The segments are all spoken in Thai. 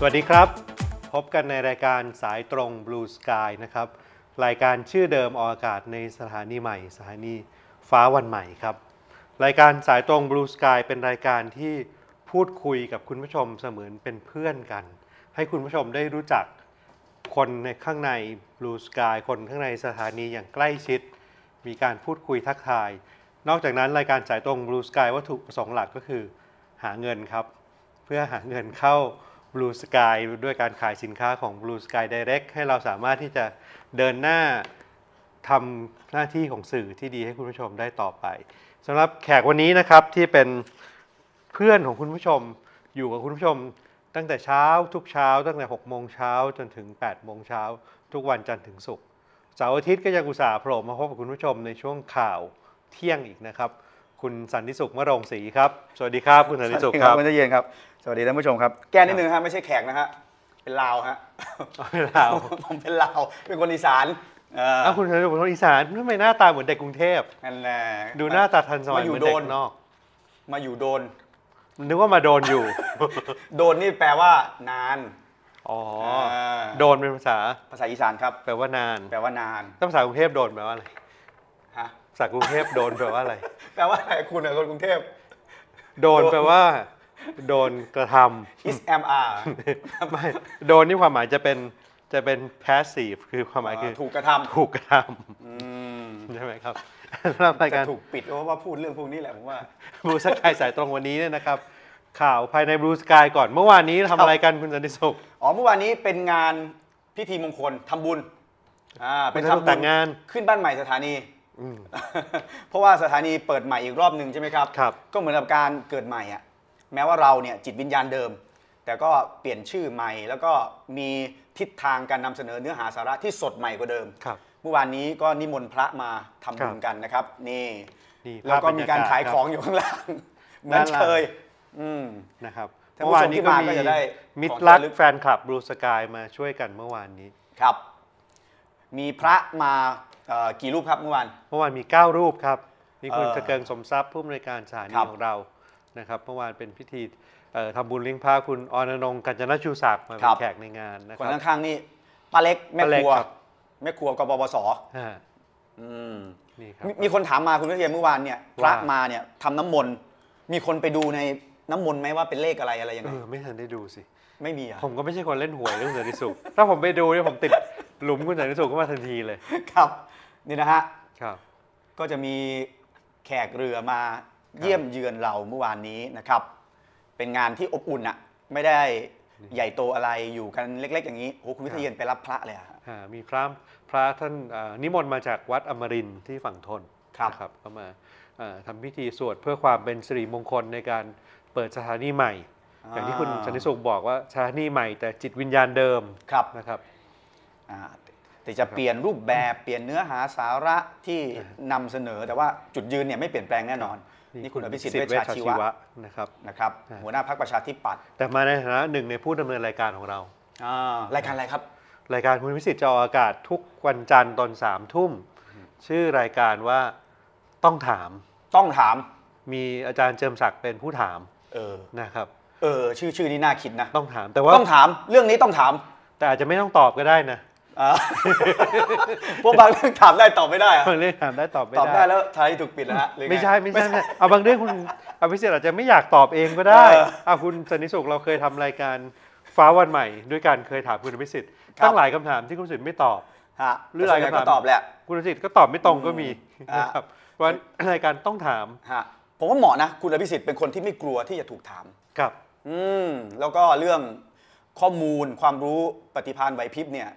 สวัสดีครับ พบกันในรายการสายตรง Blue Sky นะครับ รายการชื่อเดิมออกอากาศในสถานีใหม่ สถานีฟ้าวันใหม่ครับ รายการสายตรง Blue Sky เป็นรายการที่พูดคุยกับคุณผู้ชมเสมือนเป็นเพื่อนกัน ให้คุณผู้ชมได้รู้จักคนในข้างใน Blue Sky คนข้างในสถานีอย่างใกล้ชิด มีการพูดคุยทักทาย นอกจากนั้นรายการสายตรง Blue Sky วัตถุประสงค์หลักก็คือ หาเงินครับ เพื่อหาเงินเข้า Blue Sky ด้วยการขายสินค้าของ Blue Sky Direct ให้เราสามารถที่จะเดินหน้าทำหน้าที่ของสื่อที่ดีให้คุณผู้ชมได้ต่อไปสำหรับแขกวันนี้นะครับที่เป็นเพื่อนของคุณผู้ชมอยู่กับคุณผู้ชม ตั้งแต่เช้าทุกเช้า ตั้งแต่6โมงเช้าจนถึง8โมงเช้าทุกวันจันทร์ถึงศุกร์เสาร์อาทิตย์ก็ยังอุตส่าห์โผล่มาพบกับคุณผู้ชมในช่วงข่าวเที่ยงอีกนะครับ คุณสันติสุขมะรงศรีครับ สวัสดีครับ คุณสันติสุขครับคุณเจเย็นครับ วัสดีท่านผู้ชมครับ แก้นิดนึงฮะไม่ใช่แขกนะฮะ เป็นลาวฮะ เป็นลาว ผมเป็นลาว เป็นคนอีสานเอออ้าวคุณสันติสุขเป็นคนอีสานทำไมหน้าตาเหมือนเด็กกรุงเทพนั่นแหละดูหน้าตาทันสมัยมาอยู่เหมือนเด็โดกนนอก มาอยู่โดน นึกว่ามาโดนอยู่ โดนนี่แปลว่านานอ๋อาโดนเป็นภาษา ภาษาอีสานครับ แปลว่านาน แปลว่านานถ้าภาษากรุงเทพโดนแปลว่าอะไรฮะภาษากรุงเทพโดนแปลว่าอะไร แปลว่าอะไรคุณเป็นคนกรุงเทพ โดนแปลว่า โดนกระทำ is am are ไม่โดนนี่ความหมายจะเป็นจะเป็น passive คือความหมายคือถูกกระทถูกกระทำอืมำใช่ไหมครับสำหรับรายจะการถูกปิดเพราะว่าพูดเรื่องพวกนี้แหละผมว่าบลูสกายสายตรงวันนี้เนี่ยนะครับ ข่าวภายในบลูสกายก่อนเมื่อวานนี้ทำอะไรกันคุณสันติสุขอ๋อเมื่อวานนี้เป็นงานพิธีมงคลทำบุญอ่าเป็นคุณสนุกทำบุแต่ญงงานขึ้นบ้านใหม่สถานีอืมเพราะว่าสถานีเปิดใหม่อีกรอบหนึ่งใช่ไหมครับครับก็เหมือนกับการเกิดใหม่อะ แม้ว่าเราเนี่ยจิตวิญญาณเดิม แต่ก็เปลี่ยนชื่อใหม่ แล้วก็มีทิศทางการนำเสนอเนื้อหาสาระที่สดใหม่กว่าเดิมครับเมื่อวานนี้ก็นิมนต์พระมาทำบุญครับกันนะครับนี่นี่แล้วก็มีการภพบยศขายของคอรับยู่ข้างล่างเหมือนด้านล่างเคยอืมนะครับท่านเมื่ผู้อวาชนมนี้ที่ก็มามีก็จะได้มิตขอรงรักที่ระลึกแฟนคลับบลูสกายมาช่วยกันเมื่อวานนี้ครับ มีพระมาเอ่อกี่รูปครับเมื่อวานเมื่อวานมี 9 รูปครับมีคุณเอ่อสเกิงสมทรัพย์ผู้อำนวยการสถานีครับของเรา นะครับเมื่อวานเป็นพิธีเอ่อทำบุญเลี้ยงพระคุณอรนงค์กัญจนชูศักดิ์มาเป็ครันบแขกในงานนะคคนรับข้างๆนี่ป้าเล็กแม่ป้าเล็คกรัวครับแม่ครัวกบปสอ่าอืมนี่ครับมีมีคนถามมาคุณวิเทียนเมื่อวานเนี่ยพว่าระมาเนี่ยทำน้ำมนต์มีคนไปดูในน้ำมนต์ไหมว่าเป็นเลขอะไรอะไรยังเอไงอไม่ทันได้ดูสิไม่มีอะผมก็ไม่ใช่คนเล่นหวยเรื่องสันติสุข ถ้าผมไปดูเนี่ยผมติดหลุมคุณสันติสุขเข้ามาทันทีเลย ครับ นี่นะฮะ ครับ ก็จะมีแขกเรือมา เยี่ยมเยือนเราเมื่อวานนี้นะครับ เป็นงานที่อบอุ่นอะไม่ได้ใหญ่โตอะไรอยู่กันเล็ก ๆ อย่างนี้โอ้คุณวิเทียนไปรับพระเลยอะอ่ามีพระพระท่านอ่านิมนต์มาจากวัดอมรินทร์ที่ฝั่งทนครับนะครับก็มาอ่าทำพิธีสวดเพื่อความเป็นสิริมงคลในการเปิดสถานีใหม่ อย่างที่คุณสันติสุขบอกว่าสถานีใหม่แต่จิตวิญญาณเดิมครับนะครับ อ่าแต่จะเปลี่ยนรูปแบบเปลี่ยนเนื้อหาสาระที่นำเสนอแต่ว่าจุดยืนเนี่ยไม่เปลี่ยนแปลงแน่นอน นี่คุณอภิสิทธิ์เวชชาชีวะนะครับนะครับอ่าหัวหน้าพรรคประชาธิปัตย์แต่มาในฐานะหนึ่งในผู้ดำเนินรายการของเราอ่ารายการอะไรครับ รายการคุณวิสิทธิ์จะออกอากาศทุกวันจันทร์ตอนสามทุ่มชื่อรายการว่าต้องถาม ต้องถาม มีอาจารย์เจิมศักดิ์เป็นผู้ถาม เออนะครับ เออ ชื่อชื่อนี้น่าคิดนะ ต้องถาม แต่ว่าต้องถาม เรื่องนี้ต้องถาม แต่อาจจะไม่ต้องตอบก็ได้นะ อ่าพวกบางเรื่องถามได้ตอบไม่ได้อะบางเรื่องถามได้ตอบไม่ตอบได้ได้แล้วท้ายถูกปิดแล้วฮะหรืองไม่ใช่ไม่ใช่ไม่เอาบางเรื่องคุณอภิสิทธิ์อาจจะไม่อยากตอบเองก็ได้เออเอาคุณสนนิสุขเราเคยทำรายการฟ้าวันใหม่ ด้วยการเคยถามคุณอภิสิทธิ์ตั้งหลายคำถามที่คุณอภิสิทธิ์ไม่ตอบ ฮะหรืออะไรแต่ส่วนใหญ่ก็ก็ตาม ตอบแหละ คุณอภิสิทธิ์ก็ตอบไม่ตรงก็มีอ่านนะครับเพราะฉะนั้นรายการต้องถามฮะผมว่าเหมาะนะคุณอภิสิทธิ์เป็นคนที่ไม่กลัวที่จะถูกถาม กับ อืมแล้วก็เรื่องข้อมูลความรู้ปฏิภาณไหวพริบเนี่ย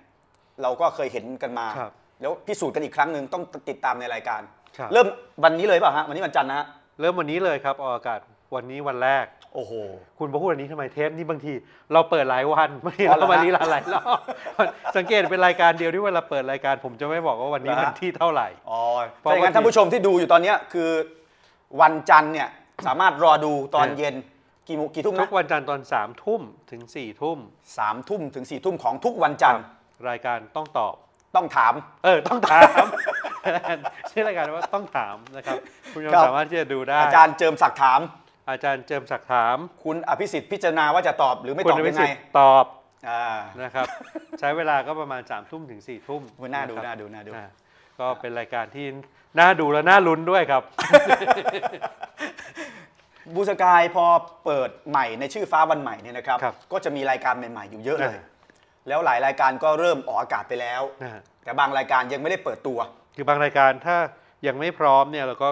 เราก็เคยเห็นกันมา ครับแล้วพิสูจน์กันอีกครั้งหนึ่งต้องติดตามในรายการ ครับ เริ่มวันนี้เลยเปล่าฮะวันนี้วันจันทร์นะฮะเริ่มวันนี้เลยครับออกอากาศวันนี้วันแรก โอ้โห คุณมาพูดวันนี้ทำไมเทปนี่บางที เราเปิดหลายวันบางทีอ๋อเหรเราอมาฮะลีลาหลายรอบสังเกตเป็นรายการเดียวที่เวลาเปิดรายการ ผมจะไม่บอกว่าวันนี้เหรอวัฮะนที่เท่าไหร่ อ๋อเพราะถ้าอย่างนั้นว่าท่านผู้ชมที่ดูอยู่ตอนเนี้ยคือวันจันทร์เนี่ยสามารถรอดูตอนเนี่ยเย็นกี่โมงกี่ทุ่มทุนะกวันจันทร์ตอนสามทุ่มถึงสี่ทุ่ม สามทุ่มถึงสี่ทุ่มของทุกวันจันทร์รายการต้องตอบ ต้องถาม เออต้องถาม ชื่อรายการว่าต้องถามนะครับ คุณผู้ชมครับ สามารถที่จะดูได้ อาจารย์เจิมศักดิ์ถาม อาจารย์เจิมศักดิ์ถามคุณอภิสิทธิ์พิจารณาว่าจะตอบหรือไม่คุณตอบอภิยังไงสิทธิ์ตอบอ่านะครับ ใช้เวลาก็ประมาณ3ามทุ่มถึง4ี่ทุ่มโอ้ยน่าดูะครับ น่าดูน่าดู อ่ก็เป็นรายการที่น่าดูและน่าลุ้นด้วยครับ บูสกายพอเปิดใหม่ในชื่อฟ้าวันใหม่เนี่ยนะครับ ครับก็จะมีรายการใหม่ๆอยู่เยอะเลยอ่า แล้วหลายรายการก็เริ่มออกอากาศไปแล้ว นะฮะแต่บางรายการยังไม่ได้เปิดตัว คือบางรายการถ้ายังไม่พร้อมเนี่ยเราก็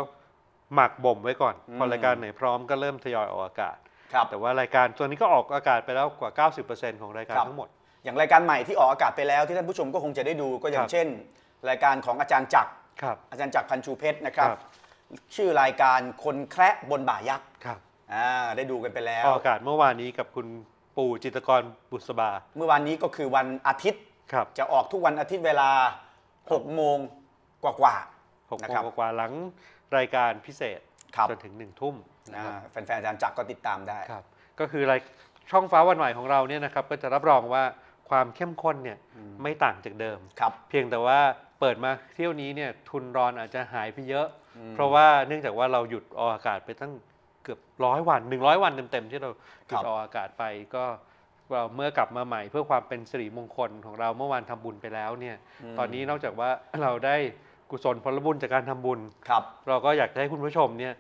หมักบ่มไว้ก่อนอืมพอรายการไหนพร้อมก็เริ่มทยอยออกอากาศ ครับ แต่ว่ารายการตัวนี้ก็ออกอากาศไปแล้วกว่า 90%ของรายการครับ ทั้งหมด อย่างรายการใหม่ที่ออกอากาศไปแล้วที่ท่านผู้ชมก็คงจะได้ดูก็อย่าคงรับ เช่น รายการของอาจารย์จักรครับ อาจารย์จักรพันชูเพชรนะครับ ครับ ชื่อรายการคนแคระบนบ่ายักษ์ครับอ่าได้ดูกันไปแล้ว ออกอากาศเมื่อวานนี้กับคุณ ปู่จิตรกรบุษบา เมื่อวานนี้ก็คือวันอาทิตย์ ครับจะออกทุกวันอาทิตย์เวลา 6 โมงกว่าหกนะโมครังบกว่าๆหลังรายการพิเศษครับ จนถึงหนึ่งทุ่มๆนะอ่าครับแฟนๆอาจารย์จักรก็ติดตามได้ ครับก็คือรายช่องฟ้าวันใหม่ของเราเนี่ยนะครับก็จะรับรองว่าความเข้มข้นเนี่ยไม่ต่างจากเดิม ครับ เพียงแต่ว่าเปิดมาเที่ยวนี้เนี่ยทุนรอนอาจจะหายไปเยอะ เพราะว่าเนื่องจากว่าเราหยุดออกอากาศไปตั้ง เกือบร้อยวัน100วันเต็มๆที่เราหยุครัดบออกอากาศไปก็เราเมื่อกลับมาใหม่เพื่อความเป็นสิริมงคลของเราเมื่อวานทำบุญไปแล้วเนี่ย ตอนนี้นอกจากว่าเราได้กุศลผลบุญจากการทำบุญครับ เราก็อยากจะให้คุณผู้ชมเนี่ย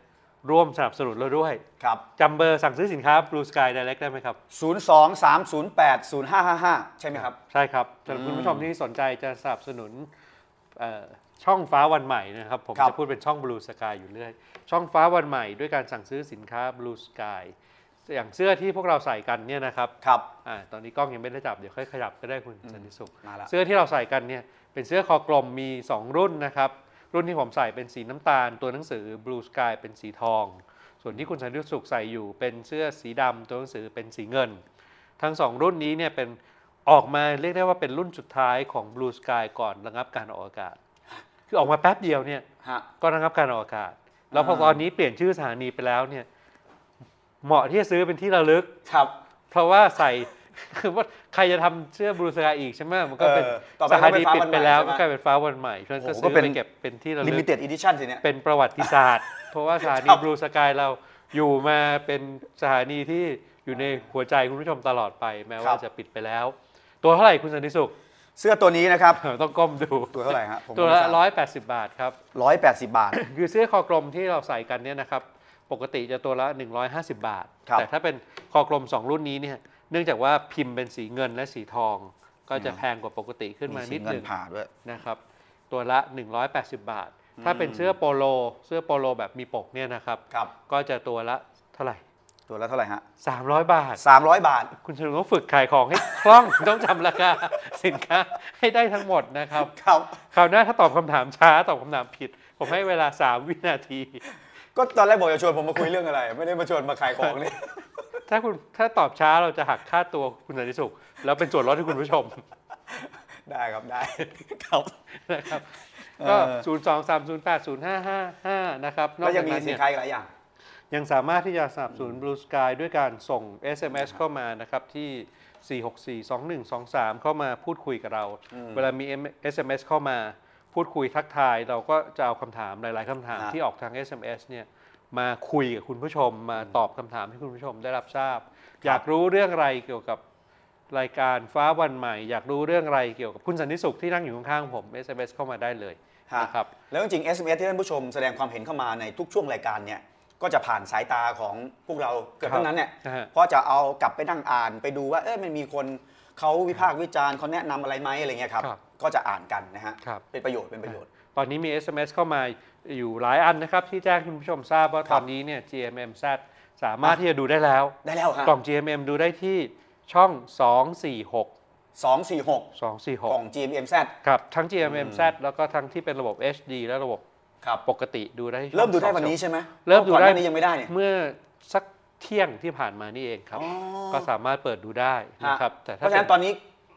ร่วมสนับสนุนเราด้วยครับจำเบอร์สั่งซื้อสินค้า Blue Sky Direct ได้ไหมครับ 023080555 ใช่ไหมครับ ใช่ครับสำหรับอืมคุณผู้ชมที่สนใจจะสนับสนุนเอ่อ ช่องฟ้าวันใหม่นะครับ ผมครับจะพูดเป็นช่อง Blue Sky อยู่เรื่อย ช่องฟ้าวันใหม่ด้วยการสั่งซื้อสินค้า Blue Sky อย่างเสื้อที่พวกเราใส่กันเนี่ยนะครับครับอาตอนนี้กล้องยังไม่ได้จับ เดี๋ยวค่อยขยับก็ได้คุณสันติสุขมาละเสื้อที่เราใส่กันเนี่ยเป็นเสื้อคอกลมมี 2 รุ่นนะครับ รุ่นที่ผมใส่เป็นสีน้ำตาล ตัวหนังสือ Blue Sky เป็นสีทอง ส่วนที่คุณสันติสุขใส่อยู่เป็นเสื้อสีดำตัวหนังสือเป็นสีเงิน ทั้งสองรุ่นนี้เนี่ยเป็น ออกมาเรียกได้ว่าเป็นรุ่นสุดท้ายของ Blue Sky ก่อนระงับการออกอากาศ คือออกมาแป๊บเดียวเนี่ยฮะ ก็ระงับการออกอากาศ แล้วพออ่าตอนนี้เปลี่ยนชื่อสถานีไปแล้วเนี่ย เหมาะที่จะซื้อเป็นที่ระลึก ครับ เพราะว่าใส่ คือว่าใครจะทำเสื้อบลูสกายอีกใช่ไหมมันก็เป็นเออต่อไปสก็ถาเป็นนีฟ้าปิวัดนไปใหม่แล้วใช่ไหมก็กลายเป็นฟ้าวันใหม่ฉะนั้นก็โอ้โหซื้ก็อเป็นไปเก็บเป็นที่ระลึก Limited Edition สิเนี่ยเป็นประวัติศาสตร์ เพราะว่าสถานีครับ บลูสกายเราอยู่มาเป็นสถานีที่อยู่ในหัวใจคุณผู้ชมตลอดไป แม้ว่าจะปิดไปแล้ว ตัวเท่าไหร่คุณสันติสุข เสื้อตัวนี้นะครับ ต้องก้มดูตัวเท่าไหร่ฮะผมตัวละร้อยแปดสิบบาทครับร้อยแปดสิบบาท คือเสื้อคอกลมที่เราใส่กันเนี่ยนะครับปกติจะตัวละ 150 บาทครับแต่ถ้าเป็นคอกลม 2 รุ่นนี้เนี่ยเนื่องจากว่าพิมพ์เป็นสีเงินและสีทอง ก็จะแพงกว่าปกติขึ้นมานิดเงิหนึนงผ่าด้วยนะครับ ตัวละ 180 บาท ถ้าเป็นเสื้อโปโล เสื้อโปโลแบบมีปกเนี่ยนะครับครับก็จะตัวละเท่าไหร่ ตัวละเท่าไหร่ฮะ300 บาทสามร้อยบาท คุณชลุต้องฝึกขายของให้คล่อง ต้องจำราคาสินค้าให้ได้ทั้งหมดนะครับครับคราวหน้าถ้าตอบคำถามช้าตอบคำถามผิด ผมให้เวลา 3 วินาที ก็ตอนแรกบอกจะชวนผมมาคุยเรื่องอะไร ไม่ได้มาชวนมาขายของนี่ถ้าคุณถ้าตอบช้าเราจะหักค่าตัวคุณสันติสุข แล้วเป็นส่วนลดให้คุณผู้ชม ได้ครับได้ครับนะครับเออก็ 0 2 3 0 8 0 5 5 5 นะครับนอแล้กวยัจางกมีนั้นสินเนี่ยค้าอีกหลายอย่าง ยังสามารถที่จะสนับสนุน Blue Sky ด้วยการส่ง SMS เข้ามานะครับที่ 4642123 เข้ามาพูดคุยกับเรา เวลามี SMS เข้ามาพูดคุยทักทาย เราก็จะเอาคำถามหลาย ๆคำถามฮะที่ออกทาง SMS เนี่ยมาคุยกับคุณผู้ชม มาตอบคำถามให้คุณผู้ชมได้รับทราบ อยากรู้เรื่องอะไรเกี่ยวกับรายการฟ้าวันใหม่ อยากรู้เรื่องอะไรเกี่ยวกับคุณสันติสุขที่นั่งอยู่ข้างๆผม SMS เข้ามาได้เลยฮะนะครับแล้วจริงๆ SMS ที่ท่านผู้ชมแสดงความเห็นเข้ามาในทุกช่วงรายการเนี่ย ก็จะผ่านสายตาของพวกเราเกือบครับทั้งนั้นเนี่ยนะฮะเพราะจะเอากลับไปนั่งอ่านไปดูว่าเอ้ยมันมีคนเขาวิพากษ์วิจารณ์เขาแนะนำอะไรไหมอะไรเงี้ยครับ ครับ ก็จะอ่านกันนะฮะครับ เป็นประโยชน์เป็นประโยชน์ ตอนนี้มี SMS เข้ามาอยู่หลายอันนะครับ ที่แจ้งให้คุณผู้ชมทราบว่าคตรับอนนี้เนี่ย GMMZ สามารถที่จะดูได้แล้ว ได้แล้วฮะกล่อง GMM ดูได้ที่ช่อง 246 สองสี่หกกล่อง 246 GMMZ ครับ ทั้ง GMMZ แล้วก็ทั้งที่เป็นระบบ HD และระบบ ครับปกติดูได้ที่ช่องเริ่มดูได้วันนี้ใช่ไหมเริ่มดูก่อนหได้น้านี้ยังไม่ได้เนี่ย เมื่อสักเที่ยงที่ผ่านมานี่เองครับ อ๋อ ก็สามารถเปิดดูได้ฮะนะครับแต่เพถ้าราะฉะเป็นั้นนตอนนี้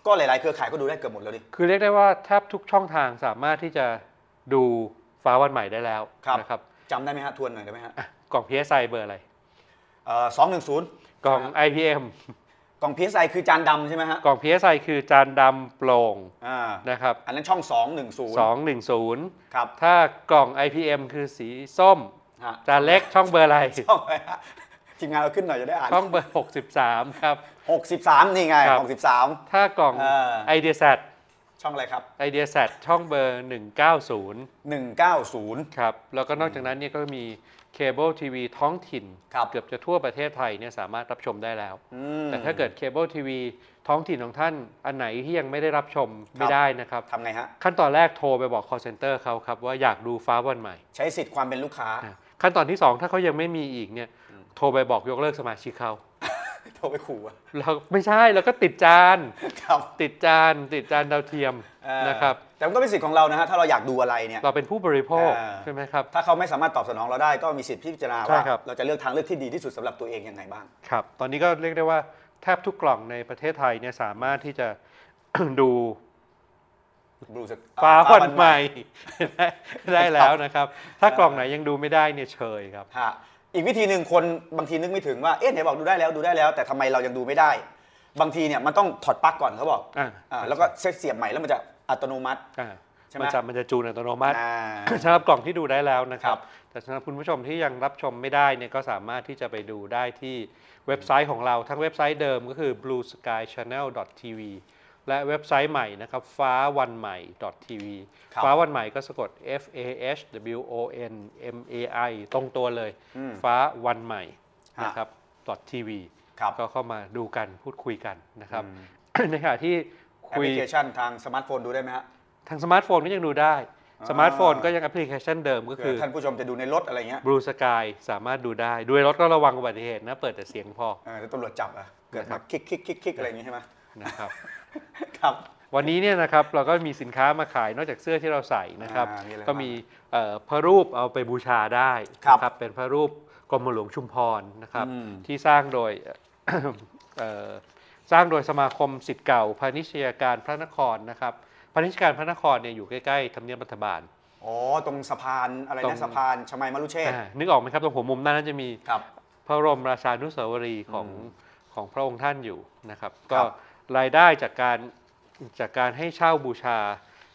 ก็หลาย ๆ เครือข่ายก็ดูได้เกือบหมดแล้วดิ คือเรียกได้ว่าแทบทุกช่องทางสามารถที่จะดูฟ้าวันใหม่ได้แล้วครับ นะครับจำได้ไหมฮะทวนหน่อยได้ไหมฮะอะกล่อง PSI เบอร์อะไร สองหนึ่งศูนย์กล่อง IPM กล่อง PSI คือจานดำใช่ไหมฮะกล่อง PSI คือจานดำโปร่งอ่านะครับอันนั้นช่อง 210 210 ครับถ้ากล่อง IPM คือสีส้ม ฮะจานเล็กช่องเบอร์อะไร ช่องอะไรฮะทีมงานเราขึ้นหน่อยจะได้อ่าน ช่องเบอร์ 63 ครับ 63 นี่ไง ครับ 63 ถ้ากล่องเออ ไอเดียแซช่องอะไรครับ ไอเดียแซช่องเบอร์ 190 190 ครับ แล้วก็นอกจากนั้นเนี่ยก็มี เคเบิลทีวีท้องถิ่น ครับเกือบจะทั่วประเทศไทยเนี่ยสามารถรับชมได้แล้ว อืม แต่ถ้าเกิดเคเบิลทีวีท้องถิ่นของท่านอันไหนที่ยังไม่ได้รับชมครัไม่บได้นะครับ ทำไงฮะ ขั้นตอนแรกโทรไปบอก call center เขาครับว่าอยากดูฟ้าวันใหม่ใช้สิทธิ์ความเป็นลูกค้า อะขั้นตอนที่ 2 ถ้าเขายังไม่มีอีกเนี่ยโทรไปบอกยกเลิกสมาชิกเขา โทรไปขู่อะเราไม่ใช่แล้วก็ติดจาน ครับติดจานติดจานดาวเทียมเออนะครับ แต่มันก็เป็นสิทธิ์ของเรานะฮะถ้าเราอยากดูอะไรเนี่ย เราเป็นผู้บริโภคอ่า ใช่ไหมครับ ถ้าเขาไม่สามารถตอบสนองเราได้ก็มีสิทธิ์พิจารณาใช่ว่าครับ เราจะเลือกทางเลือกที่ดีที่สุดสำหรับตัวเองยังไงบ้าง ครับ ตอนนี้ก็เรียกได้ว่าแทบทุกกล่องในประเทศไทยเนี่ยสามารถที่จะ ดู Blue Sky ฟ้าอ่วันใหม่ ได้ได้แล้วนะครับ ถ้ากล่องไหนยังดูไม่ได้เนี่ยเชยครับ ฮะ อีกวิธีหนึ่งคนบางทีนึกไม่ถึงว่า เอ๊ะไหนบอกดูได้แล้วดูได้แล้ว แต่ทำไมเรายังดูไม่ได้ บางทีเนี่ยมันต้องถอดปลั๊กก่อนเขาบอกอ่า อ่าแล้วก็เซตเสียบใหม่แล้วมันจะอัตโนมัติ อ่าใช่ไหม มันจะมันจะจูนอัตโนมัติ อ่า สำหรับกล่องที่ดูได้แล้วนะครัครับบแต่สำหรับคุณผู้ชมที่ยังรับชมไม่ได้เนี่ยก็สามารถที่จะไปดูได้ที่เว็บไซต์ของเราทั้งเว็บไซต์เดิมก็คือ blueskychannel.tv และเว็บไซต์ใหม่นะครับฟ้าวันใหม่ .tv ครับฟ้าวันใหม่ก็สะกด F A H W O N M A I ตรงตัวเลยอืมฟ้าวันใหม่ฮะนะครับ .tv ครับก็เข้ามาดูกันพูดคุยกันนะครับอืมในขณะที่แอปคุพยลิเคชันทางสมาร์ทโฟนดูได้ไหมฮะทางสมาร์ทโฟนก็ยังดูได้อ่าสมาร์ทโฟนก็ยังแอปพลิเคชันเดิมก็เผื่คืออท่านผู้ชมจะดูในรถอะไรเงี้ย Blue Sky สามารถดูได้ด้วยรถก็ระวังอุบัติเหตุนะ เปิดแต่เสียงพอเออแล้วตำรวจจับอะเกิดนะครัมาบคลิกคลิกคลิกคลิกอะไรอย่างงี้ใช่ไหมนะครับ ครับวันนี้เนี่ยนะครับเราก็มีสินค้ามาขายนอกจากเสื้อที่เราใส่นะครับ อ่ามีอะไรก็มีเอ่อพระรูปเอาไปบูชาได้ครับนะเป็นพระรูปกรมหลวงชุมพรนะครับ อืม ที่สร้างโดย เอ่อสร้างโดยสมาคมสิทธิ์เก่าพาณิชยการพระนครนะครับพาณิชยการพระนครเนี่ยอยู่ใกล้ๆทำเนียบรัฐบาล อ๋อ ตรงสะพานอะไรตรนะง สะพานชมัยมรุเชษฐ์อ่านึกออกไหมครับตรงหัวมุมด้านนั้นจะมี ครับ พระบรมราชานุสาวรีย์ของอืมของพระองค์ท่านอยู่นะครับคก็รับ รายได้จากการจากการให้เช่าบูชา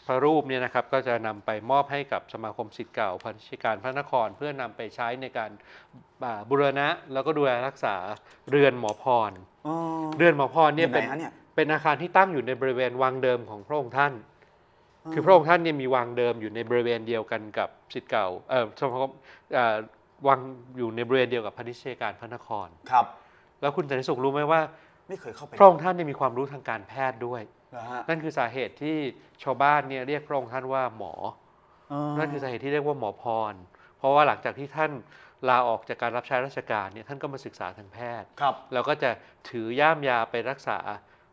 พระรูปเนี่ยนะครับก็จะนำไปมอบให้กับสมาคมศิษย์เก่าพันธิการพระนคร เพื่อนำไปใช้ในการอ่าบูรณะแล้วก็ดูแลรักษาเรือนหมอพรอ๋อเรือนหมอพรอเนี่ยยู่ไหนเป็นฮะเนี่ยเป็นอาคารที่ตั้งอยู่ในบริเวณวังเดิมของพระองค์ท่าน คือพระองค์ท่านเนี่ยมีวังเดิมอยู่ในบริเวณเดียวกันกับศิษย์เก่าเออสมาคมเอ่อวังอยู่ในบริเวณเดียวกับพันธิการพระนครครับ แล้วคุณสันติสุขรู้ไหมว่า ไม่เคยเข้าไปพระองค์ท่านเนี่ยมีความรู้ทางการแพทย์ด้วยเหรอฮะนั่นคือสาเหตุที่ชาวบ้านเนี่ยเรียกพระองค์ท่านว่าหมอ อ๋อนั่นคือสาเหตุที่เรียกว่าหมอพร เพราะว่าหลังจากที่ท่านลาออกจากการรับใช้ราชการเนี่ยท่านก็มาศึกษาทางแพทย์ ครับ แล้วก็จะถือย่ามยาไปรักษา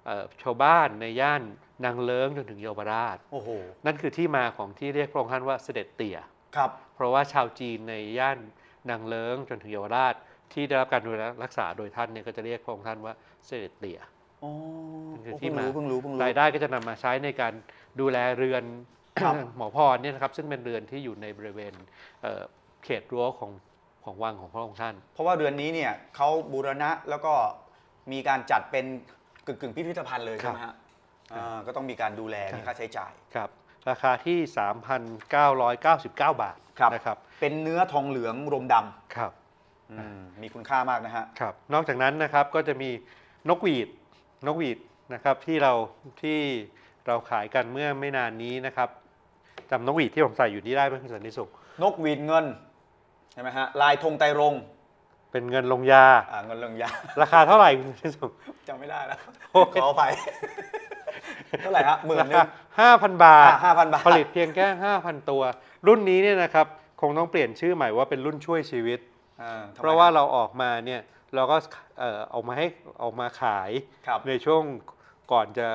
เอ่อชาวบ้านในย่านนางเลิ้งจนถึงเยาวราช โอ้โห นั่นคือที่มาของที่เรียกพระองค์ท่านว่าเสด็จเตี่ย ครับ เพราะว่าชาวจีนในย่านนางเลิ้งจนถึงเยาวราช ที่ได้รับการดูแลรักษาโดยท่านเนี่ยก็จะเรียกพระองค์ท่านว่า เสด็จเตี่ยอ๋อนั่นคือโอ้ที่เพิ่งมารู้เพิ่งรู้เพิ่งรู้รายได้ก็จะนำมาใช้ในการดูแลเรือนครับหมอพรเนี่ยนะครับซึ่งเป็นเรือนที่อยู่ในบริเวณเอ่อเขตรั้วของของวังของพระองค์ท่าน เพราะว่าเดือนนี้เนี่ยเขาบูรณะแล้วก็มีการจัดเป็นกึ่งกึ่งๆพิพิธภัณฑ์เลยใช่ไหมฮะอ่าก็ต้องมีการดูแลครับมีค่าใช้จ่ายครับ ราคาที่ 3,999 บาทครับนะครับเป็นเนื้อทองเหลืองรมดครับำอืมมีคุณค่ามากนะฮะครับนอกจากนั้นนะครับก็จะมี นกหวีดนกหวีดนะครับที่เราที่เราขายกันเมื่อไม่นานนี้นะครับจำนกหวีดที่ผมใส่อยู่นี่ได้ไหมคุณสันติสุข นกหวีดเงินใช่ไหมฮะลายธงไตรรงค์เป็นเงินลงยา อ่าเงินเรืองยา ราคาเท่าไหร่คุณสันติสุขจำไม่ได้แล้วโอ้ยขอไปเท่าไหร่ฮะหมื่นราหนึ่คางห้าพันบาทห้าพันบาท ผลิตเพียงแค่5,000ตัว รุ่นนี้เนี่ยนะครับคงต้องเปลี่ยนชื่อใหม่ว่าเป็นรุ่นช่วยชีวิตอ่าทำไมเพราะว่าเราออกมาเนี่ย เราก็เอ่อเอามาให้เอามาขายครับ ในช่วงก่อนจะ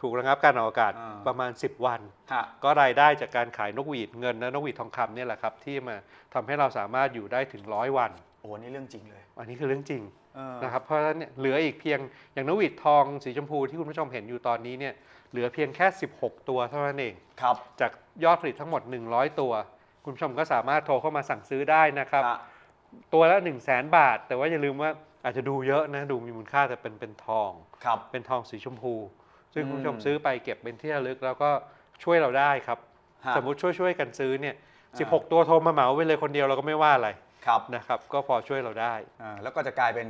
ถูกระงับการออกอากาศอ่า ประมาณ 10 วัน ฮะ ก็รายได้จากการขายนกหวีดเงินและนกหวีดทองคำเนี่ยแหละครับ ที่มาทำให้เราสามารถอยู่ได้ถึงร้อยวัน โอ้นี่เรื่องจริงเลยอันนี้คือเรื่องจริงเออนะครับเพราะฉะนั้นเนี่ยเหลืออีกเพียงอย่างนกหวีดทองสีชมพูที่คุณผู้ชมเห็นอยู่ตอนนี้เนี่ยเหลือเพียงแค่ 16 ตัวเท่านั้นเอง ครับ จากยอดผลิตทั้งหมด 100 ตัว คุณผู้ชมก็สามารถโทรเข้ามาสั่งซื้อได้นะครับ ฮะ ตัวละ 1 0 0 0 0แบาท แต่ว่าอย่าลืมว่า อาจจะดูเยอะนะดูมีมูลค่าแต่เป็นเป็นทอง ครับ เป็นทองสีชมพู ซึ่งอืมคุณผู้ชมซื้อไปเก็บเป็นที่ระลึกแล้วก็ช่วยเราได้ครับ ฮะ สมมุติช่วยช่วยๆกันซื้อเนี่ยอ่า16 ตัวโทรมาเหมาไปเลยคนเดียวเราก็ไม่ว่าอะไรครับนะครับ ก็พอช่วยเราได้ อ่าแล้วก็จะกลายเป็น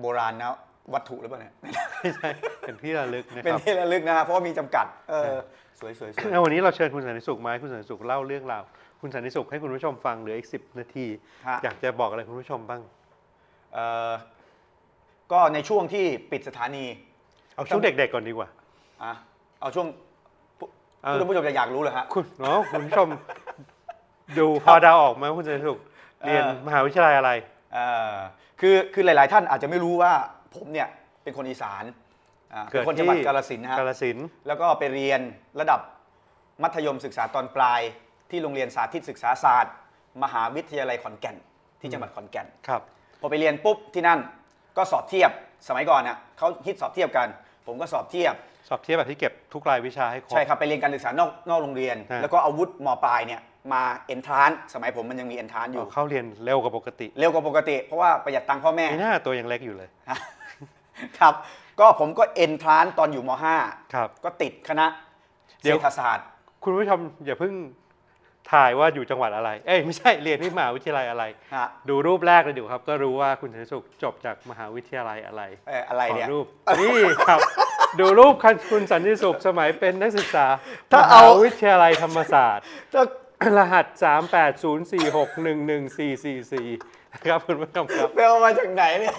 โบราณนะวัตถุหรือเปล่าเนี่ย ไม่ใช่เป็นที่ระลึกนะเป็นครับ ที่ระลึกนะครับเพราะว่ามีจำกัด เออ สวยๆสวย แล้ววันนี้เราเชิญคุณสันติสุขมาให้คุณสันติสุขเล่าเรื่องราวคุณสันติสุขให้คุณผู้ชมฟังเหลืออีกสินาทีๆฮะ อยากจะบอกอะไรคุณผู้ชมบ้าง เอ่อ ก็ในช่วงที่ปิดสถานีเอาช่วงเด็กๆก่อนดีกว่าอะเอาช่วงผู้เออคุณผู้ชมจะอยากรู้เลยฮะคุณเนาะคุณผู้ชมดูพอเดาวออกไหมว่าคุณสันติสุขเรียนเออมหาวิทยาลัยอะไรเอ่อคือคือหลาย ๆ ท่านอาจจะไม่รู้ว่าผมเนี่ยเป็นคนอีสานอ่าเกิเป็นดคนจังหวัดที่กาฬสินธุ์นะฮะกาลสินธุ์แล้วก็ไปเรียนระดับมัธยมศึกษาตอนปลาย ที่โรงเรียนสาธิตศึกษาศาสตร์ มหาวิทยาลัยขอนแก่น ที่จังหวัดขอนแก่นครับพอไปเรียนปุ๊บที่นั่น ก็สอบเทียบสมัยก่อนน่ะเขาฮิตสอบเทียบกัน ผมก็สอบเทียบ สอบเทียบแบบที่เก็บทุกรายวิชาให้ครบ ใช่ครับไปเรียนการศึกษานอกนอกโรงเรียน ฮะ แล้วก็เอาวุฒิมปลายเนี่ยมาเอนทรานสมัยผมมันยังมีเอนทรานอยู่เอาเข้าเรียนเร็วกว่าปกติเร็วกว่าปกติ เพราะว่าประหยัดตังค์พ่อแม่ ไม่น่าตัวยังเล็กอยู่เลย ครับก็ผมก็เอนทรานตอนอยู่ม ครับ .5 ก็ติดคณะเดี๋เศรยว ษฐศาสตร์ คุณผู้ชมอย่าเพิ่ง ถ่ายว่าอยู่จังหวัดอะไร เอ้ยไม่ใช่เรียนที่มหาวิทยาลัยอะไร ฮะดูรูปแรกเลยดูครับ ก็รู้ว่าคุณสันติสุขจบจากมหาวิทยาลัยอะไรเอ่ออะไรเนี่ยขอรูป นี่ครับ ดูรูปคุณสันติสุขสมัยเป็นนักศึกษาถ้ามหาเอาวิทยาลัยธรรมศาสตร์ ถ้ารหัส 380461144นะครับคุณผู้ชมครับ ไปเอามาจากไหนเนี่ย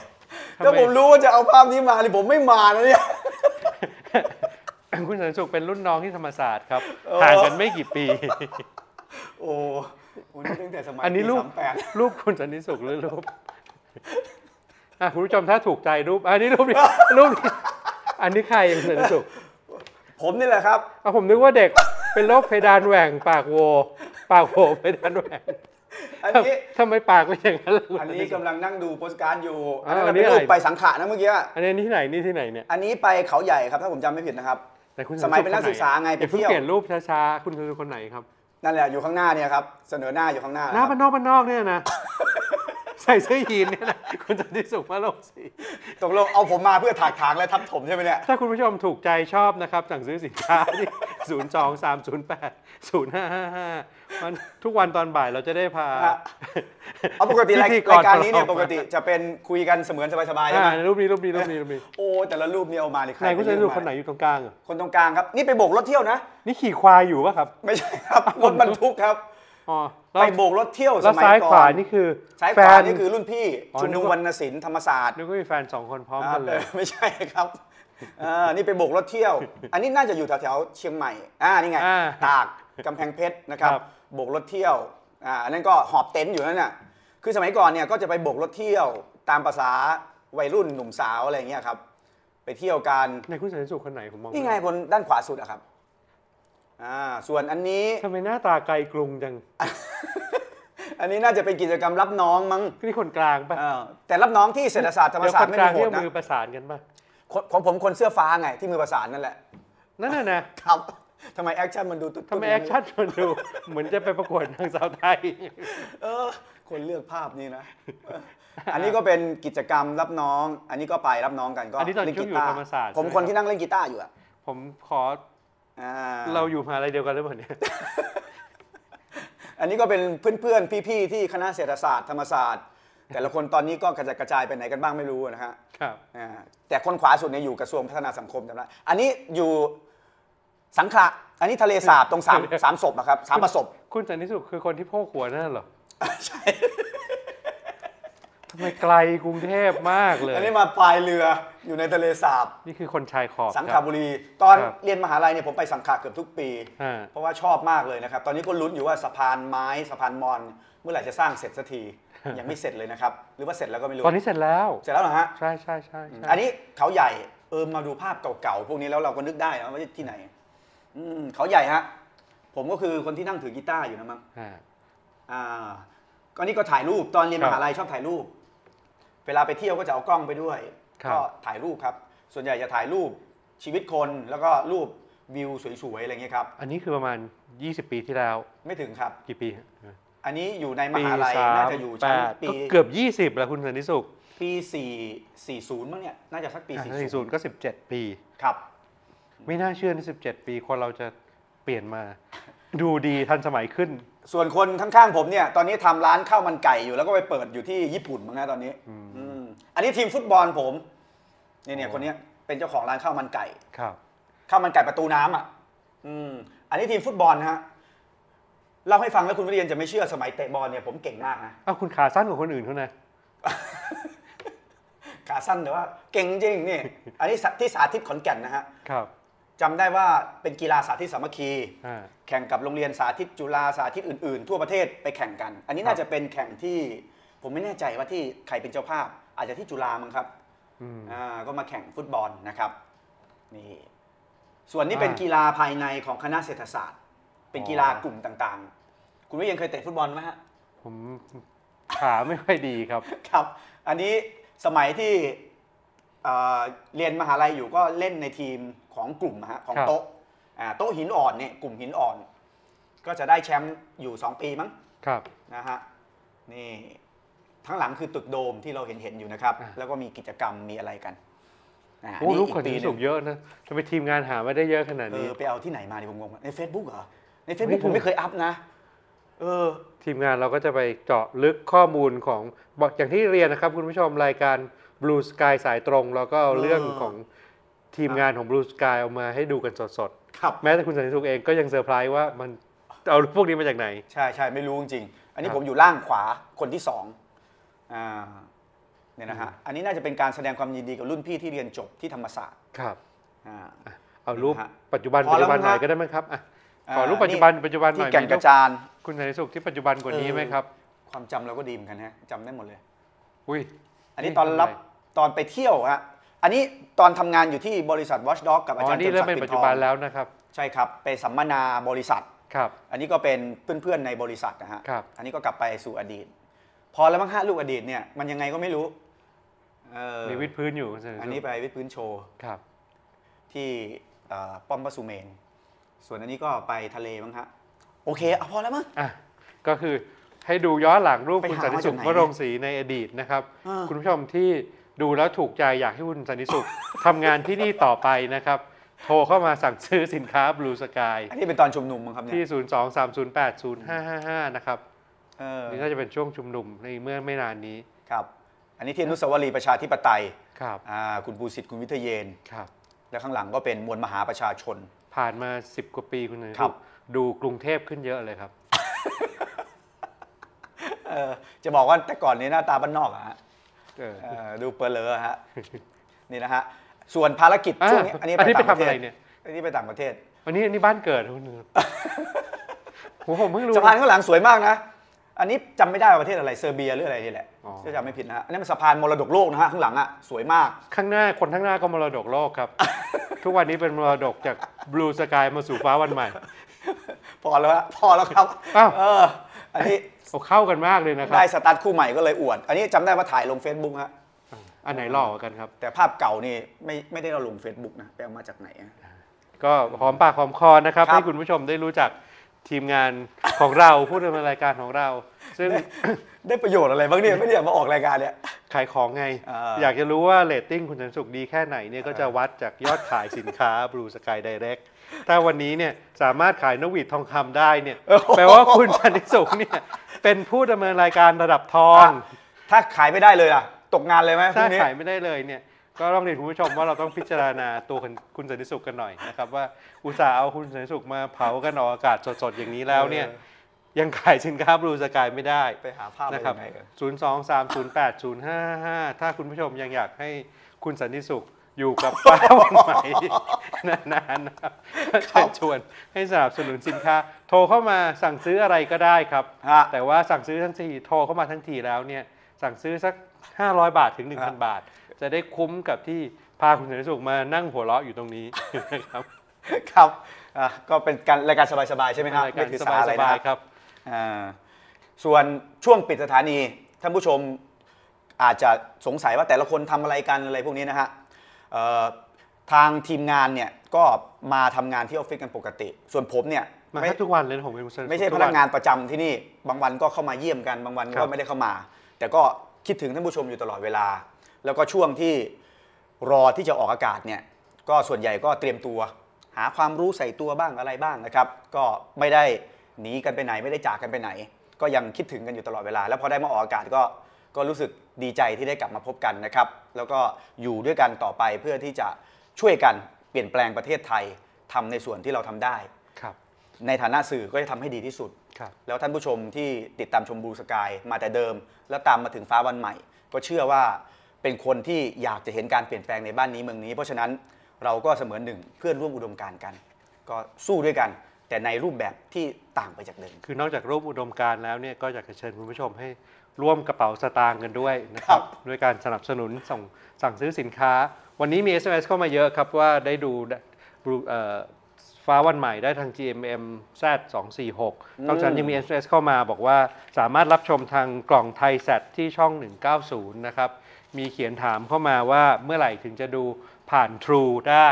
ทำไม ถ้าผมรู้ว่าจะเอาภาพนี้มานี่ผมไม่มานะเนี่ย คุณสันติสุขเป็นรุ่นน้องที่ธรรมศาสตร์ครับเออห่างกันไม่กี่ปี โอ้โหนี่ตั้งแต่สมัยอันนี้รูปสามแปดรูปคุณสันติสุขหรือรูปอะคุณผู้ชมถ้าถูกใจรูป อันนี้รูปนี้รูปนี้อันนี้ใครคุณสันติสุข ผมนี่แหละครับเอาผมนึกว่าเด็กเป็นโรคเพดานแหว่งปากโหวปากโหวเพดานแหว่งอันนี้ทำไมปากเป็นอย่างนั้นล่ะคุณอันสันนี้ติสุขกำลังนั่งดูโปสการ์ดอยู่อ้าวอันนั้นอันนี้เป็นรูปอะไรไปสังขะนะเมื่อกี้ อันนี้ที่ไหนนี่ที่ไหนเนี่ย อันนี้ไปเขาใหญ่ครับถ้าผมจำไม่ผิดนะครับแต่คุณสมัยเป็นนักศึกษาไงไปอย่าเพิ่งเที่ยวเปลี่ยนรูปช้าๆ คุณคือคนไหนครับ นั่นแหละอยู่ข้างหน้าเนี่ยครับเสนอหน้าอยู่ข้างหน้าหน้าบ้านนอกบ้านนอกเนี่ยนะ ใส่เสื้อยีนเนี่ยนะคุณสันติสุขมาลงสีตกลงเอาผมมาเพื่อถากถางและทับถมใช่ไหมเนี่ย ถ้าคุณผู้ชมถูกใจชอบนะครับ สั่งซื้อสินค้าที่ 0 2 3 0 8 0 5 5 5มันทุกวันตอนบ่ายเราจะได้พาฮะเอาปกติรายพิธีรายการนี้เนี่ยของปกติจะเป็นคุยกันเสมือนสบายๆใช่อ่าไหมรูปนี้รูปนี้รูปนี้รูปนี้โอ้แต่ละรูปนี่เอามาเลยใครไหนคุณสันติสุขปคนไหนอยู่ตรงกลางอะคนตรงกลางครับ นี่ไปโบกรถเที่ยวนะ นี่ขี่ควายอยู่ปะครับ ไม่ใช่ครับรถบรรทุกครับ อ๋อแล้วไปโบกรถเที่ยวสแล้วมัยซ้ายก่ขวาอนนี่คือซ้ายขแฟวาน นี่คือรุ่นพี่อ๋อชุมนึนุกมว่า วรรณศิลป์ธรรมศาสตร์ นึกว่ามีแฟนสองคนพร้อมอ่ากันเลยไม่ใช่ครับอ่านี่ไปโบกรถเที่ยว อันนี้น่าจะอยู่แถวๆเชียงใหม่อ่านี่ไง อ่าตากกำแพงเพชรนะครับ ครับโบกรถเที่ยวอ่าอันนั้นก็หอบเต็นท์อยู่นั่นน่ะ คือสมัยก่อนเนี่ยก็จะไปโบกรถเที่ยวตามภาษาวัยรุ่นหนุ่มสาวอะไรอย่างเงี้ยครับ ไปเที่ยวกันไหนคุณสันติสุขคนไหนผมมองนี่ไงคนด้านขวาสุดอะครับ อ่าส่วนอันนี้ ทำไมหน้าตาไกลกรุงจัง อันนี้น่าจะเป็นกิจกรรมรับน้องมั้งนี่คนกลางปะเออแต่รับน้องที่เศรษฐศาสตร์ธรรมเดี๋ยวศาสคตร์นไม่กลามีงโหที่ดเอานะมือประสานกันปะคนของผมคนเสื้อฟ้าไงที่มือประสานนั่นแหละนั่นน่ะนะครับทำไมแอคชั่นมันดูตุ๊ดๆทำไมแอคชั่นมันดู เหมือนจะไปประกวดนางสาวไทย เออ คนเลือกภาพนี้นะอันนี้ก็เป็นกิจกรรมรับน้อง อันนี้ก็ไปรับน้องกันก็อันนี้ตอนเล่นช่วกีงอยู่ตาร์ธรรมศาสตร์ผมใช่ไหม คนครับที่นั่งเล่นกีตาร์อยู่อะผมขออ่า เราอยู่มหาลัยเดียวกันหรือเปล่าเนี่ย อันนี้ก็เป็นเพื่อนๆ พี่ๆ ที่คณะเศรษฐศาสตร์ธรรมศาสตร์ แต่ละคนตอนนี้ก็กระจายกระจายไปไหนกันบ้างไม่รู้นะฮะครับอ่าแต่คนขวาสุดเนี่ยอยู่กระทรวงพัฒนาสังคมจำได้อันนี้อยู่สังขละอันนี้ทะเลสาบตรงสามสามศพนะครับสามประสบ คุณสันติสุขคือคนที่โพกหัวนั่นเหรอใช่ ทำไมไกลกรุงเทพมากเลย อันนี้มาพายเรืออยู่ในทะเลสาบ นี่คือคนชายขอบ สังคขรับบุรี ตอนครับเรียนมหาลัยเนี่ยผมไปสังขะเกือบทุกปีอ่าเพราะว่าชอบมากเลยนะครับ ตอนนี้ก็ลุ้นอยู่ว่าสะพานไม้สะพานมอน เมื่อไหร่จะสร้างเสร็จสักที ยังไม่เสร็จเลยนะครับ หรือว่าเสร็จแล้วก็ไม่รู้ ตอนนี้เสร็จแล้ว เสร็จแล้วเหรอฮะ ใช่ใช่ใช่ใช่อันนี้เขาใหญ่ เออมาดูภาพเก่าๆพวกนี้แล้วเราก็นึกได้นะว่าที่ไหน อืมเขาใหญ่ฮะ ผมก็คือคนที่นั่งถือกีตาร์อยู่นะมั้งอ่าอ่าก็นี่ก็ถ่ายรูปตอนเรียนครัมบหาลัยชอบถ่ายรูป เวลาไปเที่ยวก็จะเอากล้องไปด้วย ครับ ก็ถ่ายรูปครับ ส่วนใหญ่จะถ่ายรูปชีวิตคนแล้วก็รูปวิวสวยๆอะไรเงี้ยครับ อันนี้คือประมาณ 20 ปีที่แล้วไม่ถึงครับ กี่ปีฮะอันนี้อยู่ในมปีหาลัยสามน่าจะอยู่แปชั้นดปีก็เกือบ 20 แล้วคุณสันติสุขปีสี่สี่ศูนย์มั้งเนี่ยน่าจะสักปีอะสี่สี่ศูศูนนย์ย์ก็ 17 ปี ครับ ไม่น่าเชื่อใน17 ปีคนเราจะเปลี่ยนมา ดูดีทันสมัยขึ้น ส่วนคนข้างๆผมเนี่ยตอนนี้ทำร้านข้าวมันไก่อยู่แล้วก็ไปเปิดอยู่ที่ญี่ปุ่นมั้งนะตอนนี้อืมอันนี้ทีมฟุตบอลผมเนี่ยเนี่ยอ๋อคนเนี้ยเป็นเจ้าของร้านข้าวมันไก่ครับ ข้าวมันไก่ประตูน้ำอะอืมอันนี้ทีมฟุตบอลนะฮะเล่าให้ฟังแล้วคุณวิเรียนจะไม่เชื่อสมัยเตะบอลเนี่ยผมเก่งมากนะ อ้าวคุณขาสั้นกว่าคนอื่นเขานะ ขาสั้นแต่ว่าเก่งจริงนี่ อันนี้ที่สาธิตขอนแก่นนะฮะ ครับ จำได้ว่าเป็นกีฬาสาธิตสามัคคี อ่า แข่งกับโรงเรียนสาธิตจุฬาสาธิตอื่นๆ ทั่วประเทศไปแข่งกัน อันนี้น่าจะเป็นแข่งที่ผมไม่แน่ใจว่าที่ใครเป็นเจ้าภาพ อาจจะที่จุฬามั้งครับอืม อ่าก็มาแข่งฟุตบอลนะครับนี่ส่วนนี้เป็นอ่ากีฬาภายในของคณะเศรษฐศาสตร์ เป็นกีฬากลุ่มต่างๆ คุณวิเยังเคยเตะฟุตบอลไหมฮะ ผมขาไม่ค่อยดีครับ ครับ อันนี้สมัยที่ เอ่อเรียนมหาลัยอยู่ก็เล่นในทีมของกลุ่มนะฮะของครับโต๊ะอ่าโต๊ะหินอ่อนเนี่ยกลุ่มหินอ่อน ก็จะได้แชมป์อยู่ 2 ปีมั้งครับนะฮะนี่ทั้งหลังคือตึกโดมที่เราเห็นเห็นๆอยู่นะครับอ่าแล้วก็มีกิจกรรมมีอะไรกันอ่าโอ้นี่ลูกอีคนปีที่หสุนึ่กงเยอะนะทำไมทีมงานหามาได้เยอะขนาดเอนี้อไปเอาที่ไหนมาดิผมงงใน Facebook เหรอในไม่ Facebook รู้ผมไม่เคยอัพนะเออทีมงานเราก็จะไปเจาะลึกข้อมูลของบอกอย่างที่เรียนนะครับ คุณผู้ชมรายการ Blue Sky สายตรง แล้วก็เอาเรื่องเออของทีมงานของ Blue Sky เอามาให้ดูกันสดครับๆ แม้แต่คุณสันติสุขเองก็ยังเซอร์ไพรส์ว่ามันเอาพวกนี้มาจากไหน ใช่ใช่ไม่รู้จริงๆอันนี้ครับ ผมอยู่ล่างขวาคนที่สองอ่าเนี่ยนะฮะอันนี้น่าจะเป็นการแสดงความยินดีกับรุ่นพี่ที่เรียนจบที่ธรรมศาสตร์ครับอ่า เอารูปนะฮะปัจจุบันพอปัจแล้วจุบันมั้งหน่อยฮะ ก็ได้ไหมครับอะอ่าขอรูปปัจจุบันปัจจุบันหน่ที่อยแก่นมีกรูระปจาน คุณสันติสุขที่ปัจจุบันกว่านี้ไหมครับความจำเราก็ดีเหมือนกันฮะจำได้หมดเลย อุ้ยอันนี้ตอนรับทำไม ตอนไปเที่ยวฮะอันนี้ตอนทำงานอยู่ที่บริษัท Watchdog กับอาอ๋อจารย์นี่เจเริ่มมส์ศักเป็นดิ์ปิ่ปัจนทจุอบันงแล้วนะครับ ใช่ครับ ไปสัมมนาบริษัทครับ อันนี้ก็เป็นเพื่อนๆในบริษัทนะฮะครับ อันนี้ก็กลับไปสู่อดีต พอแล้วมั้งฮะลูกอดีตเนี่ยมันยังไงก็ไม่รู้เออมีวิดพื้นอยู่คุณสันติสุขอันนี้ไปวิดพื้นโชว์ครับ ที่เอ่อป้อมพระสุเมน ส่วนอันนี้ก็ไปทะเลมั้งฮะโอเคเอาพอแล้วมั้งอะก็คือให้ดูย้อนหลังรูปไปคุณหาสันติสุขมาจากไหนวรงศรีในอดีตนะครับเออคุณผู้ชมที่ ดูแล้วถูกใจอยากให้คุณสันติสุข ทำงานที่นี่ต่อไปนะครับ โทรเข้ามาสั่งซื้อสินค้า Blue Sky อันนี้เป็นตอนชุมนุมมั้งครับเนี่ที่ย023080555 นะครับเออนี่ก็จะเป็นช่วงชุมนุมในเมื่อไม่นานนี้ครับ อันนี้ที่อนุสาวรีย์ประชาธิปไตยครับอ่าคุณภูสิทธิ์คุณวิทยเยน ครับ แล้วข้างหลังก็เป็นมวลมหาประชาชน ผ่านมา 10 กว่าปีคุณสันติครัสุบ ขดูกรุงเทพขึ้นเยอะเลยครับ เออจะบอกว่าแต่ก่อนนี้หน้าตาบ้านนอกอะฮะ เออ เออดูเปรเลอะฮะ นี่นะฮะ ส่วนภารกิจอะช่วงนี้อันนี้อันนี้ไปต่างไปประเททำอะไรศเนี่ย อันนี้ไปต่างประเทศ วันนี้อันนี้บ้านเกิดคุณโหผมเพิ่งรู้ สะพานข้างหลังสวยมากนะ อันนี้จำไม่ได้ว่าประเทศอะไรเซอร์เบียหรืออะไรนี่แหละอ๋อ ถ้าจำไม่ผิดนะฮะอันนี้มันสะพานมรดกโลกนะฮะข้างหลังอะสวยมาก ข้างหน้าคนข้างหน้าก็มรดกโลกครับ ทุกวันนี้เป็นมรดกจากบลูสกายมาสู่ฟ้าวันใหม่ พอแล้วฮะพอแล้วครับอ้าว เออ อันนี้โอ้เข้ากันมากเลยนะครับ ได้สตาร์ทคู่ใหม่ก็เลยอวด อันนี้จำได้ว่าถ่ายลง Facebook ฮะอันไหนหล่อกว่ากันครับ แต่ภาพเก่านี่ไม่ไม่ได้เราลง Facebook นะไปเอามาจากไหนอะก็หอมปากหอมคอนะครับครับ ให้คุณผู้ชมได้รู้จักทีมงานของเราผู้ดำเนินรายการของเรา ซึ่งได้ประโยชน์อะไรบ้างเนี่ยไม่ได้มาออกรายการเนี่ยขายของไงอ่าอยากจะรู้ว่าเรตติ้งคุณสันติสุขดีแค่ไหนเนี่ยก็จะวัดจากยอดขายสินค้า Blue Sky Direct ถ้าวันนี้เนี่ยสามารถขายนกหวีดทองคำได้เนี่ย แปลว่าคุณสันติสุขเนี่ยเป็นผู้ดำเนินรายการระดับทอง ถ้าขายไม่ได้เลยล่ะ ตกงานเลยไหมพถ้ารุ่งนี้ ขายไม่ได้เลยเนี่ยก็ต้องเรียนคุณผู้ชมว่าเราต้องพิจารณาตัวคุณคุณสันติสุขกันหน่อยนะครับว่าอุตส่าห์เอาคุณสันติสุขมาเผากันออกอากาศสดๆอย่างนี้แล้วเนี่ยเออยังขายสินค้าบลูสกายไม่ได้ ไปหาภาพมานะครับยังไงเออ0 2 3 0 8 0 5 5 ถ้าคุณผู้ชมยังอยากให้คุณสันติสุข อยู่กับป้าวันใหม่นานๆนะครับเชิญชวนให้สนับสนุนสินค้า โทรเข้ามาสั่งซื้ออะไรก็ได้ครับ ฮะ แต่ว่าสั่งซื้อทั้งทีโทรเข้ามาทั้งทีแล้วเนี่ยสั่งซื้อสัก 500 บาทถึงฮะ1,000 บาท จะได้คุ้มกับที่พาคุณสันติสุขมานั่งหัวเราะอยู่ตรงนี้นะครับครับอะก็เป็นการรายการสบายๆใช่ไหมครับรายการไม่ถือสสาอะไรบานะยๆครับ อ่าส่วนช่วงปิดสถานีท่านผู้ชมอาจจะสงสัยว่าแต่ละคนทำอะไรกันอะไรพวกนี้นะฮะเอ่อ ทางทีมงานเนี่ยก็มาทำงานที่ออฟฟิศกันปกติ ส่วนผมเนี่ยมาไม่แทบทุกวันเลยนะผมเป็นคุณสันติสุขไม่ใช่ทุพวั นักงานประจำที่นี่บางวันก็เข้ามาเยี่ยมกันบางวันครัก็บ ไม่ได้เข้ามา แต่ก็คิดถึงท่านผู้ชมอยู่ตลอดเวลา แล้วก็ช่วงที่รอที่จะออกอากาศเนี่ยก็ส่วนใหญ่ก็เตรียมตัว หาความรู้ใส่ตัวบ้างอะไรบ้างนะครับ ก็ไม่ได้หนีกันไปไหนไม่ได้จากกันไปไหน ก็ยังคิดถึงกันอยู่ตลอดเวลา แล้วพอได้มาออกอากาศก็ ก็รู้สึกดีใจที่ได้กลับมาพบกันนะครับ แล้วก็อยู่ด้วยกันต่อไปเพื่อที่จะช่วยกันเปลี่ยนแปลงประเทศไทยทำในส่วนที่เราทำได้ครับในฐานะสื่อก็จะทำให้ดีที่สุดครับแล้วท่านผู้ชมที่ติดตามชมบลูสกายมาแต่เดิม แล้วตามมาถึงฟ้าวันใหม่ ก็เชื่อว่าเป็นคนที่อยากจะเห็นการเปลี่ยนแปลงในบ้านนี้เมืองนี้ เพราะฉะนั้นเราก็เสมือนหนึ่งเพื่อนร่วมอุดมการณ์กัน ก็สู้ด้วยกัน แต่ในรูปแบบที่ต่างไปจากเดิม คือนอกจากรูปอุดมการณ์แล้วเนี่ยก็อยากจะเชิญคุณผู้ชมให้ร่วมกระเป๋าสตางค์กันด้วยนะคครัรับบด้วยการสนับสนุนส่งสั่งซื้อสินค้า วันนี้มี SMS เข้ามาเยอะครับว่าได้ดูเอ่อฟ้าวันใหม่ได้ทาง GMM Z 246นอกจากนั้นยังมี SMS เข้ามาบอกว่าสามารถรับชมทางกล่องไทยแซที่ช่อง 190 นะครับ มีเขียนถามเข้ามาว่าเมื่อไหร่ถึงจะดูผ่าน True ได้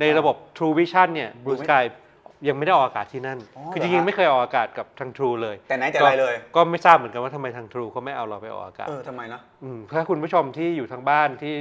ในระบบ True Vision เนี่ย Blue Sky ยังไม่ได้ออกอากาศที่นั่น อ๋อคือเหรจอริงฮะๆไม่เคยออกอากาศกับทาง True เลย แต่ไหนแต่ไรเลยก็ก็ไม่ทราบเหมือนกันว่าทำไมทาง True เขาไม่เอาเราไปออกอากาศ เออทำไมนะ อืมถ้าคุณผู้ชมที่อยู่ทางบ้านที่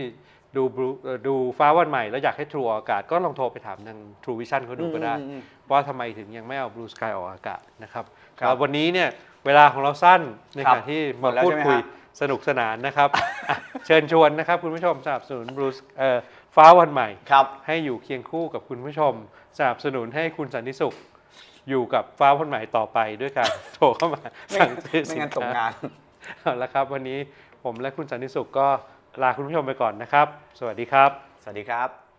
ดู Blue เอ่อดูฟ้าวันใหม่แล้วอยากให้ True ออกอากาศ ก็ลองโทรไปถามทาง True Vision เขาดูก็ได้ อืมอืมว่าทำไมถึงยังไม่เอา Blue Sky ออกอากาศนะครับครับแล้ววันนี้เนี่ยเวลาของเราสั้นในครักาบรที่หมมาดแล้วพูดใช่ไหมคุยฮะ สนุกสนานนะครับอะเชิญชวนนะครับ คุณผู้ชมสนับสนุน Blue เอ่อ ฟ้าวันใหม่ ครับ ให้อยู่เคียงคู่กับคุณผู้ชม สนับสนุนให้คุณสันติสุข อยู่กับฟ้าวันใหม่ต่อไปด้วยการ โทรเข้ามาไม่สั่งซื้อไม่สินงั้นตกค้างาน เอาละครับ วันนี้ผมและคุณสันติสุขก็ลาคุณผู้ชมไปก่อนนะครับ สวัสดีครับ สวัสดีครับ